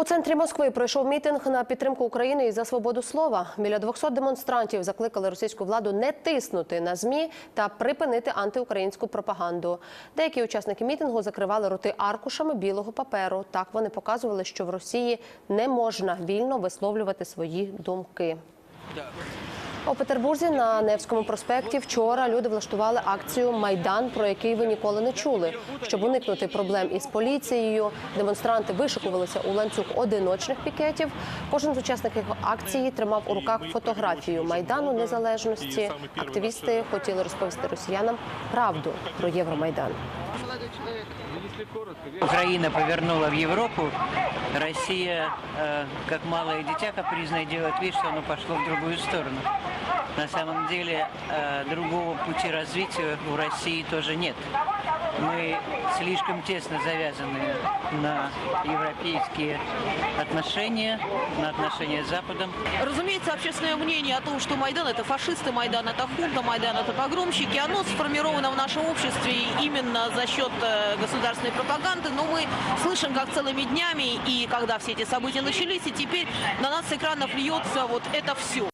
У центрі Москви пройшов мітинг на підтримку України і за свободу слова. Біля 200 демонстрантів закликали російську владу не тиснути на змі та припинити антиукраїнську пропаганду. Деякі учасники мітингу закривали роти аркушами білого паперу. Так вони показували, що в Росії не можна вільно висловлювати свої думки. У Петербурзі на Невському проспекті вчора люди влаштували акцію Майдан, про який ви ніколи не чули. Щоб уникнути проблем із поліцією, демонстранти вишикувалися у ланцюг одиночних пікетів. Кожен з учасників акції тримав у руках фотографію майдану незалежності. Активісти хотіли розповісти росіянам правду про Євромайдан. Украина повернула в Европу, Россия, э, как малое дитя капризное, делает вид, что оно пошло в другую сторону. На самом деле э, другого пути развития у России тоже нет. Мы слишком тесно завязаны на европейские отношения, на отношения с Западом. Разумеется, общественное мнение о том, что Майдан это фашисты, Майдан это хунта, Майдан это погромщики, оно сформировано в нашем обществе именно за счет э, государственной пропаганды, но мы слышим, как целыми днями, и когда все эти события начались, и теперь на нас с экранов льется вот это все.